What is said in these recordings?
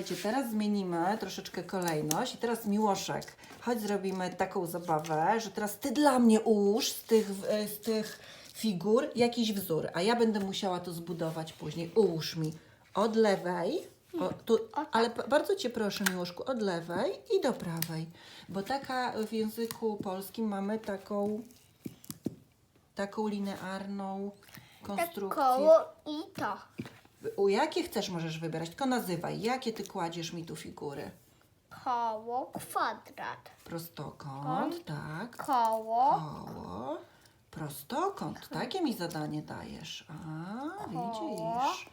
Słuchajcie, teraz zmienimy troszeczkę kolejność i teraz Miłoszek, chodź zrobimy taką zabawę, że teraz Ty dla mnie ułóż z tych, e, z tych figur jakiś wzór, a ja będę musiała to zbudować później. Ułóż mi od lewej, o, tu, ale p- bardzo Cię proszę Miłoszku, od lewej i do prawej, bo taka w języku polskim mamy taką, taką linearną konstrukcję. Koło i to. U jakie chcesz możesz wybierać, tylko nazywaj, jakie Ty kładziesz mi tu figury. Koło, kwadrat. Prostokąt, tak. Koło, Koło. Prostokąt. Takie mi zadanie dajesz. A, widzisz.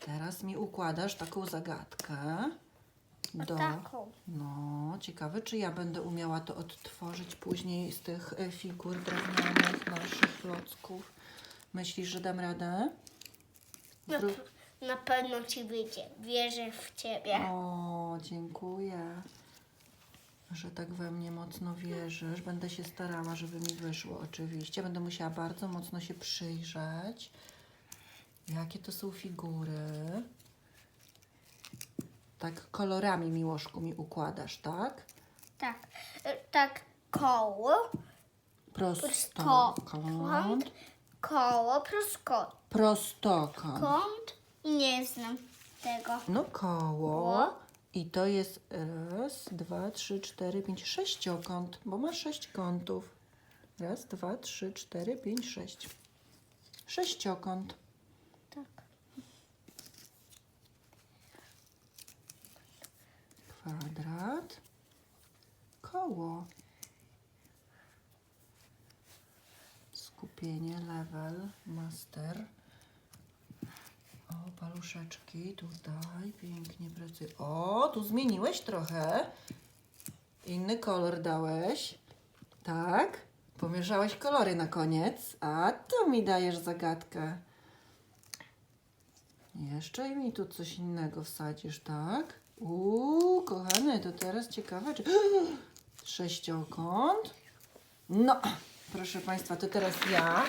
Teraz mi układasz taką zagadkę. Do... taką. No, ciekawe, czy ja będę umiała to odtworzyć później z tych e, figur drewnianych naszych klocków. Myślisz, że dam radę? Na, Zrób- na pewno ci wyjdzie. Wierzę w ciebie. O, dziękuję, że tak we mnie mocno wierzysz. Będę się starała, żeby mi wyszło, oczywiście. Będę musiała bardzo mocno się przyjrzeć. Jakie to są figury? Tak kolorami, Miłoszku, mi układasz, tak? Tak. E, Tak, koło, Prostokąt. prostokąt, koło, prostokąt. Prostokąt. Kąt nie znam tego. No koło. Koło. I to jest raz, dwa, trzy, cztery, pięć, sześciokąt, bo ma sześć kątów. Raz, dwa, trzy, cztery, pięć, sześć. Sześciokąt. Tak. Kwadrat. Koło. Skupienie, level, master. O, paluszeczki tutaj, pięknie pracuję. O, tu zmieniłeś trochę. Inny kolor dałeś. Tak? Pomieszałeś kolory na koniec. A to mi dajesz zagadkę. Jeszcze mi tu coś innego wsadzisz, tak? Uuu, kochany, to teraz ciekawe, czy... Sześciokąt. No, proszę Państwa, to teraz ja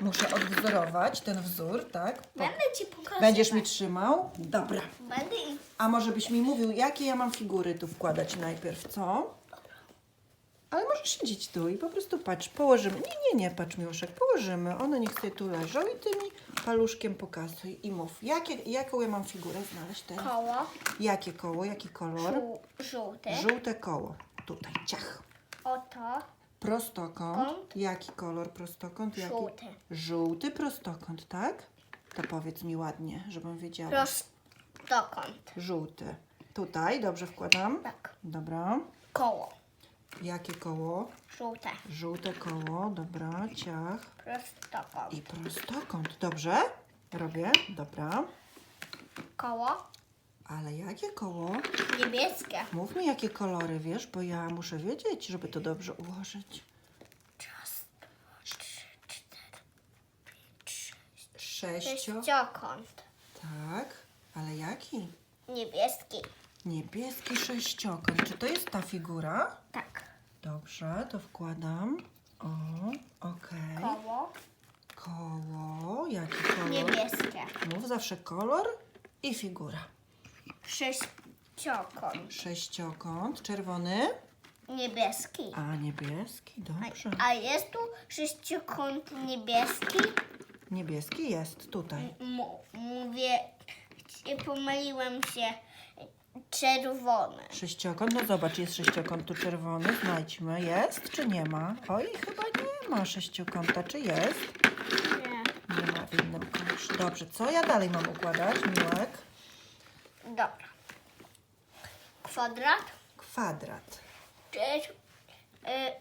muszę odwzorować ten wzór, tak? Po- Będę ci pokazywać. Będziesz mi trzymał? Dobra. Będę i A może byś mi mówił, jakie ja mam figury tu wkładać najpierw, co? Ale możesz siedzieć tu i po prostu patrz, położymy. Nie, nie, nie, patrz Miłoszek, położymy. One niech sobie tu leżą i ty mi paluszkiem pokazuj i mów, jakie, jaką ja mam figurę znaleźć teraz? koło, Jakie koło, jaki kolor? żół, żółty. Żółte koło. Tutaj, ciach. Oto, Prostokąt. Kąt. Jaki kolor prostokąt? Jaki? żółty. Żółty prostokąt, tak? To powiedz mi ładnie, żebym wiedziała. Prostokąt. Żółty. Tutaj, dobrze wkładam? Tak. Dobra. Koło, Jakie koło? żółte. Żółte koło, dobra, ciach. Prostokąt. I prostokąt, dobrze? Robię, dobra. Koło, Ale jakie koło? niebieskie. Mów mi, jakie kolory, wiesz, bo ja muszę wiedzieć, żeby to dobrze ułożyć. Raz, dwa, trzy, cztery, pięć, sześć. Sześcio. Sześciokąt. Tak, ale jaki? Niebieski. Niebieski sześciokąt. Czy to jest ta figura? Tak. Dobrze, to wkładam. O, okej. Koło, Koło, jaki kolor? niebieskie. Mów zawsze kolor i figura. Sześciokąt. Sześciokąt, czerwony, Niebieski. a niebieski, dobrze. A jest tu sześciokąt niebieski? Niebieski jest tutaj. M- mówię, pomyliłem się. Czerwony. Sześciokąt, no zobacz, jest sześciokąt tu czerwony, znajdźmy, jest czy nie ma? Oj, chyba nie ma sześciokąta, czy jest? Nie. Nie ma w innym kolorze. Dobrze, co ja dalej mam układać, Miłek? Dobra. Kwadrat. Kwadrat. Cześć. Y,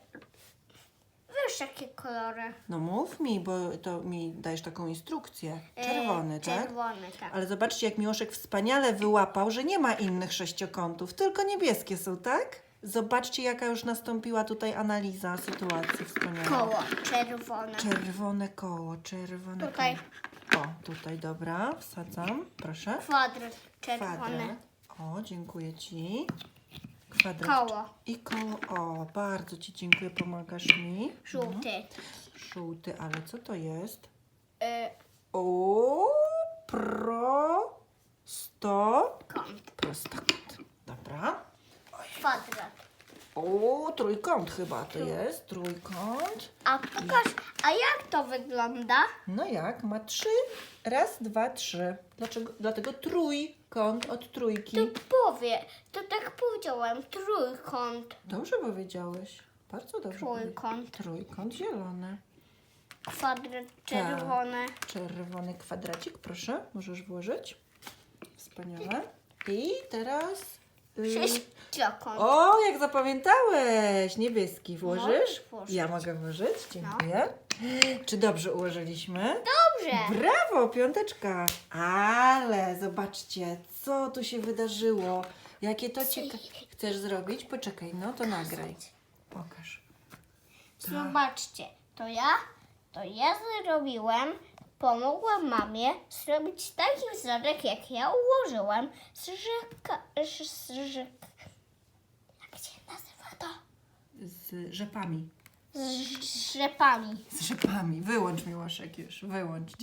wiesz jakie kolory? No mów mi, bo to mi dajesz taką instrukcję. Y, Czerwony, tak? Czerwony, tak. Ale zobaczcie, jak Miłoszek wspaniale wyłapał, że nie ma innych sześciokątów, tylko niebieskie są, tak? Zobaczcie, jaka już nastąpiła tutaj analiza sytuacji wspaniała. Koło czerwone. Czerwone koło, czerwone Tutaj. koło. O, tutaj, dobra, wsadzam, proszę. Kwadrat czerwony. Kwadrat. O, dziękuję Ci. Kwadrat. Koło. I koło. O, bardzo Ci dziękuję, pomagasz mi. Żółty. Żółty, ale co to jest? Y, O, pro, sto, Kąt. prostokąt. Dobra. Kwadrat. O, trójkąt chyba to jest, trójkąt. A pokaż, a jak to wygląda? No jak, ma trzy, raz, dwa, trzy. Dlaczego? Dlatego trójkąt od trójki. To powie, to tak powiedziałem, trójkąt. Dobrze powiedziałeś. Bardzo dobrze. Trójkąt. powiedziałeś. Trójkąt zielony. Kwadrat Tak. czerwony. Czerwony kwadracik, proszę, możesz włożyć. Wspaniale. I teraz. Y, Sześciokąt. O, jak zapamiętałeś! Niebieski włożysz? Możesz włożyć. Ja mogę włożyć, dziękuję. Czy dobrze ułożyliśmy? Dobrze. Brawo, piąteczka! Ale zobaczcie, co tu się wydarzyło. Jakie to ciekawe. Chcesz zrobić? Poczekaj, no to nagraj. Pokaż. Zobaczcie, to ja, to ja zrobiłem, pomogłem mamie zrobić taki wzorek, jak ja ułożyłem z rzeka, z, z rzek, jak się nazywa to? Z rzepami. Z rzepami. Z rzepami. Wyłącz Miłoszek już, wyłącz.